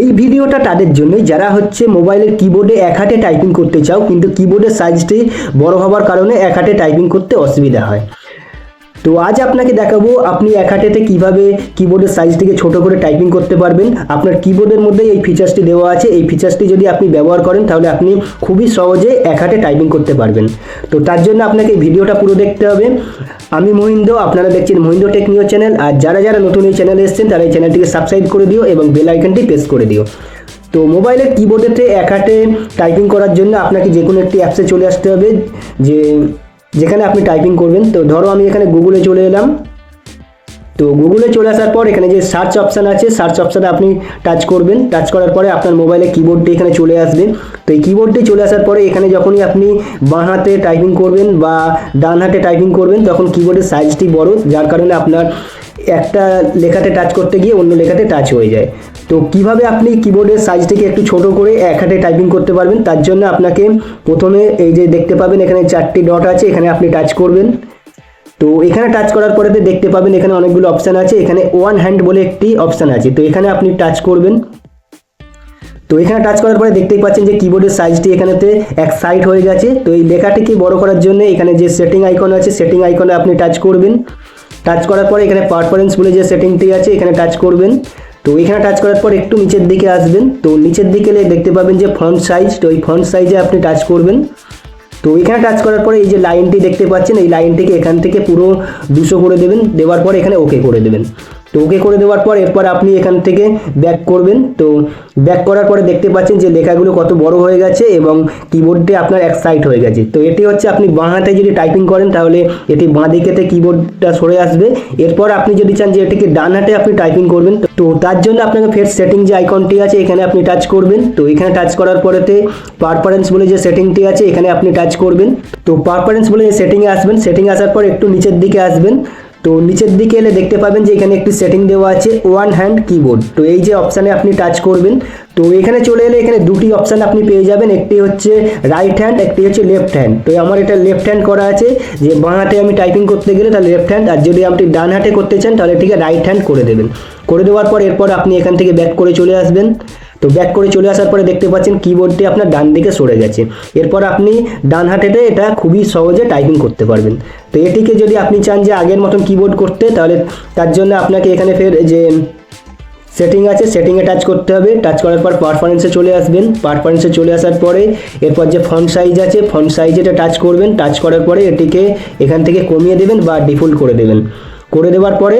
এই ভিডিওটা তাদের জন্যই। যারা হচ্ছে মোবাইলের কিবোর্ডে এক হাতে টাইপিং করতে চাও, কিন্তু কিবোর্ডের সাইজটি বড় হওয়ার কারণে এক হাতে টাইপিং করতে অসুবিধা হয়। তো আজ আপনাকে দেখাবো আপনি এক হাটেতে কীভাবে কিবোর্ডের সাইজটিকে ছোট করে টাইপিং করতে পারবেন। আপনার কিবোর্ডের মধ্যে এই ফিচার্সটি দেওয়া আছে। এই ফিচার্সটি যদি আপনি ব্যবহার করেন, তাহলে আপনি খুবই সহজে এক হাতে টাইপিং করতে পারবেন। তো তার জন্য আপনাকে এই ভিডিওটা পুরো দেখতে হবে। আমি মহিন্দ্র, আপনারা দেখছেন মহিন্দ্র টেকনিও চ্যানেল আর যারা যারা নতুন এই চ্যানেলে এসেছেন, তারা এই চ্যানেলটিকে সাবস্ক্রাইব করে দিও এবং বেল আইকনটি প্রেস করে দিও। তো মোবাইলের কিবোর্ডেতে এক হাতে টাইপিং করার জন্য আপনাকে যে কোনো একটি অ্যাপসে চলে আসতে হবে, যে যেখানে আপনি টাইপিং করবেন তো ধরো আমি এখানে গুগলে চলে এলাম। তো গুগলে চলে আসার পর এখানে যে সার্চ অপশান আছে সার্চ অপশানে আপনি টাচ করবেন। টাচ করার পরে আপনার মোবাইলে কিবোর্ডটি এখানে চলে আসবে। তো এই কিবোর্ডটি চলে আসার পরে এখানে যখনই আপনি বাঁ হাতে টাইপিং করবেন বা ডান হাতে টাইপিং করবেন, তখন কিবোর্ডের সাইজটি বড়, যার কারণে আপনার একটা লেখাতে টাচ করতে গিয়ে অন্য লেখাতে টাচ হয়ে যায়। তো কীভাবে আপনি কিবোর্ডের সাইজটিকে একটু ছোট করে এক হাতে টাইপিং করতে পারবেন, তার জন্য আপনাকে প্রথমে এই যে দেখতে পাবেন এখানে চারটি ডট আছে, এখানে আপনি টাচ করবেন। তো এখানে টাচ করার পরে তো দেখতে পাবেন এখানে অনেকগুলো অপশান আছে। এখানে ওয়ান হ্যান্ড বলে একটি অপশান আছে। তো এখানে আপনি টাচ করবেন। তো এখানে টাচ করার পরে দেখতেই পাচ্ছেন যে কিবোর্ডের সাইজটি এখানেতে এক সাইড হয়ে গেছে। তো এই লেখাটিকে বড় করার জন্য? এখানে যে সেটিং আইকন আছে সেটিং আইকনে আপনি টাচ করবেন। টাচ করার পরে এখানে পারফরেন্স বলে যে সেটিংটি আছে, এখানে টাচ করবেন। তো এখানে টাচ করার পর একটু নিচের দিকে আসবেন। তো নিচের দিকে দেখতে পাবেন যে ফ্রন্ট সাইজ তো এই ফ্রন্ট সাইজে আপনি টাচ করবেন। তো এখানে টাচ করার পরে এই যে লাইনটি দেখতে পাচ্ছেন, এই লাইনটিকে এখান থেকে পুরো দুশো করে দেবেন, দেওয়ার পর এখানে ওকে করে দেবেন। তো ওকে করে দেওয়ার পর এরপর আপনি এখান থেকে ব্যাক করবেন। তো ব্যাক করার পরে দেখতে পাচ্ছেন যে লেখাগুলো কত বড় হয়ে গেছে এবং কিবোর্ডটি আপনার এক সাইড হয়ে গেছে। তো এটি হচ্ছে আপনি বাঁ হাতে যদি টাইপিং করেন তাহলে এটি বাঁ দিকেতে কিবোর্ডটা সরে আসবে। এরপর আপনি যদি চান যে এটিকে ডান হাতে আপনি টাইপিং করবেন, তো তার জন্য আপনাকে ফের সেটিং যে আইকনটি আছে এখানে আপনি টাচ করবেন। তো এখানে টাচ করার পরেতে পারফারেন্স বলে যে সেটিংটি আছে এখানে আপনি টাচ করবেন। তো পারফারেন্স বলে যে সেটিংয়ে আসবেন সেটিং আসার পর একটু নিচের দিকে আসবেন। তো নিচের দিকে এলে দেখতে পাবেন যে এখানে একটি সেটিং দেওয়া আছে ওয়ান হ্যান্ড কিবোর্ড তো এই যে অপশানে আপনি টাচ করবেন, তো এখানে চলে এলে এখানে দুটি অপশান আপনি পেয়ে যাবেন, একটি হচ্ছে রাইট হ্যান্ড একটি হচ্ছে লেফট হ্যান্ড তো আমার এটা লেফট হ্যান্ড করা আছে, যে বাঁ হাতে আমি টাইপিং করতে গেলে তাহলে লেফট হ্যান্ড আর যদি আপনি ডান হাতে করতে চান, তাহলে ঠিক রাইট হ্যান্ড করে দেবেন। করে দেওয়ার পর এরপর আপনি এখান থেকে ব্যাক করে চলে আসবেন। তো ব্যাক করে চলে আসার পরে দেখতে পাচ্ছেন কিবোর্ডটি আপনার ডান দিকে সরে গেছে। এরপর আপনি ডান হাতেতে এটা খুবই সহজে টাইপিং করতে পারবেন। তো এটিকে যদি আপনি চান যে আগের মতন কিবোর্ড করতে, তাহলে তার জন্য আপনাকে এখানে ফের যে সেটিং আছে সেটিংয়ে টাচ করতে হবে। টাচ করার পর পারফরমেন্সে চলে আসবেন। পারফরমেন্সে চলে আসার পরে এরপর যে ফন্ট সাইজ আছে ফন্ট সাইজেটা টাচ করবেন। টাচ করার পরে এটিকে এখান থেকে কমিয়ে দেবেন বা ডিফল্ট করে দেবেন। করে দেওয়ার পরে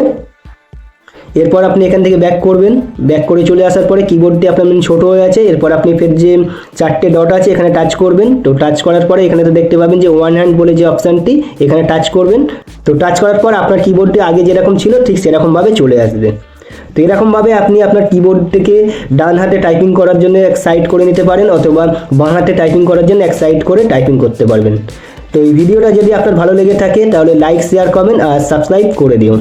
এরপর আপনি এখান থেকে ব্যাক করবেন। ব্যাক করে চলে আসার পরে কিবোর্ডটি আপনার ছোট হয়ে আছে। এরপর আপনি ফের যে চারটে ডট আছে, এখানে টাচ করবেন। তো টাচ করার পরে এখানে তো দেখতে পাবেন যে ওয়ান হ্যান্ড বলে যে অপশানটি এখানে টাচ করবেন। তো টাচ করার পর আপনার কিবোর্ডটি আগে যেরকম ছিল, ঠিক সেরকমভাবে চলে আসবে। তো এরকমভাবে আপনি আপনার কিবোর্ড থেকে ডান হাতে টাইপিং করার জন্য এক সাইড করে নিতে পারেন, অথবা বাঁ হাতে টাইপিং করার জন্য এক সাইড করে টাইপিং করতে পারবেন। তো এই ভিডিওটা যদি আপনার ভালো লেগে থাকে, তাহলে লাইক শেয়ার কমেন্ট আর সাবস্ক্রাইব করে দিও।